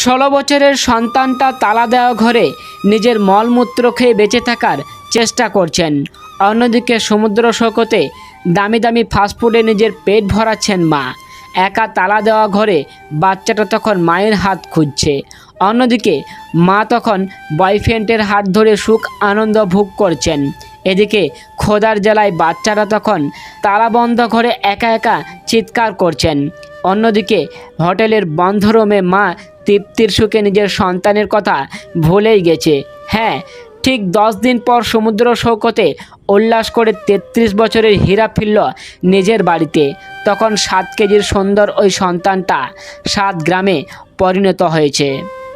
ষোলো বছরের সন্তানটা তালা দেওয়া ঘরে নিজের মলমূত্র খেয়ে বেঁচে থাকার চেষ্টা করছেন। অন্যদিকে সমুদ্র সৈকতে দামি দামি ফাস্টফুডে নিজের পেট ভরাচ্ছেন মা। একা তালা দেওয়া ঘরে বাচ্চাটা তখন মায়ের হাত খুঁজছে। অন্যদিকে মা তখন বয়ফ্রেন্ডের হাত ধরে সুখ আনন্দ ভোগ করছেন। এদিকে খোদার জ্বালায় বাচ্চারা তখন তালাবন্ধ ঘরে একা একা চিৎকার করছেন। অন্যদিকে হোটেলের বন্ধ রুমে মা তৃপ্তির সুখে নিজের সন্তানের কথা ভুলেই গেছে। হ্যাঁ ঠিক দশ দিন পর সমুদ্র সৈকতে উল্লাস করে তেত্রিশ বছরের হীরা ফিরল নিজের বাড়িতে। তখন সাত কেজির সুন্দর ওই সন্তানটা সাত গ্রামে পরিণত হয়েছে।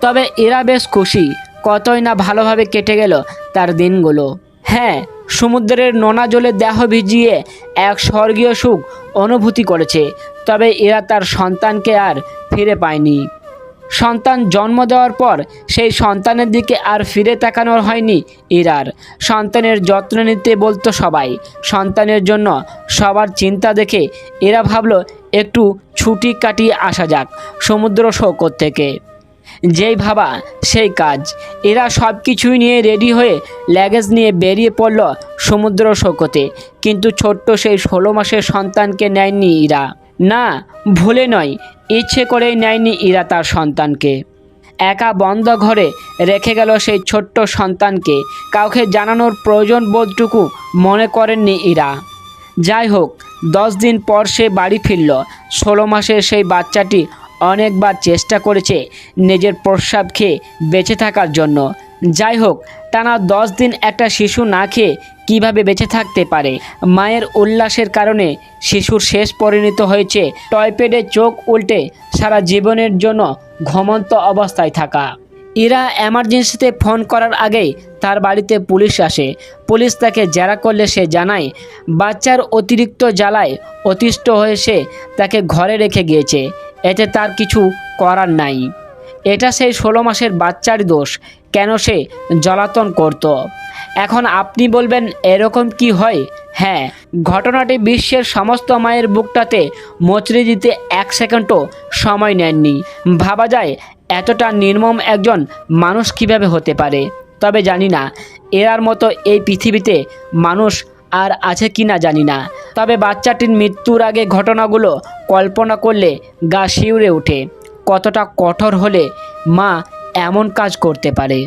তবে এরা বেশ খুশি, কতই না ভালোভাবে কেটে গেল তার দিনগুলো। হ্যাঁ সমুদ্রের নোনা জলে দেহ ভিজিয়ে এক স্বর্গীয় সুখ অনুভূতি করেছে, তবে এরা তার সন্তানকে আর ফিরে পায়নি। সন্তান জন্ম দেওয়ার পর সেই সন্তানের দিকে আর ফিরে তাকানোর হয়নি ইরার। সন্তানের যত্ন নিতে বলতো সবাই। সন্তানের জন্য সবার চিন্তা দেখে এরা ভাবলো, একটু ছুটি কাটিয়ে আসা যাক, সমুদ্র সৈকত থেকে। যেই ভাবা সেই কাজ। এরা সব কিছুই নিয়ে রেডি হয়ে ল্যাগেজ নিয়ে বেরিয়ে পড়ল সমুদ্র সৈকতে। কিন্তু ছোট্ট সেই ষোলো মাসের সন্তানকে নেয়নি ইরা। না, ভুলে নয়, ইচ্ছে করেই নেয়নি ইরা তার সন্তানকে। একা বন্ধ ঘরে রেখে গেল সেই ছোট্ট সন্তানকে। কাউকে জানানোর প্রয়োজন বোধটুকু মনে করেননি ইরা। যাই হোক, দশ দিন পর সে বাড়ি ফিরল। ষোলো মাসের সেই বাচ্চাটি অনেকবার চেষ্টা করেছে নিজের প্রস্রাব খেয়ে বেঁচে থাকার জন্য। যাই হোক, টানা দশ দিন একটা শিশু না খেয়ে কীভাবে বেঁচে থাকতে পারে? মায়ের উল্লাসের কারণে শিশুর শেষ পরিণত হয়েছে টয়পেডে চোখ উল্টে সারা জীবনের জন্য ঘমন্ত অবস্থায় থাকা। ইরা এমার্জেন্সিতে ফোন করার আগেই তার বাড়িতে পুলিশ আসে। পুলিশ তাকে জেরা করলে সে জানায়, বাচ্চার অতিরিক্ত জ্বালায় অতিষ্ঠ হয়ে সে তাকে ঘরে রেখে গিয়েছে। এতে তার কিছু করার নাই। এটা সেই ষোলো মাসের বাচ্চার দোষ। কেন সে জ্বালাতন করত? এখন আপনি বলবেন, এরকম কি হয়? হ্যাঁ ঘটনাটি বিশ্বের সমস্ত মায়ের বুকটাতে মচড়ে দিতে এক সেকেন্ডও সময় নেননি। ভাবা যায়, এতটা নির্মম একজন মানুষ কীভাবে হতে পারে? তবে জানি না, এরার মতো এই পৃথিবীতে মানুষ আর আছে কি না জানি না। তবে বাচ্চাটির মৃত্যুর আগে ঘটনাগুলো কল্পনা করলে গা শিউরে ওঠে। কতটা কঠোর হলে মা এমন কাজ করতে পারে।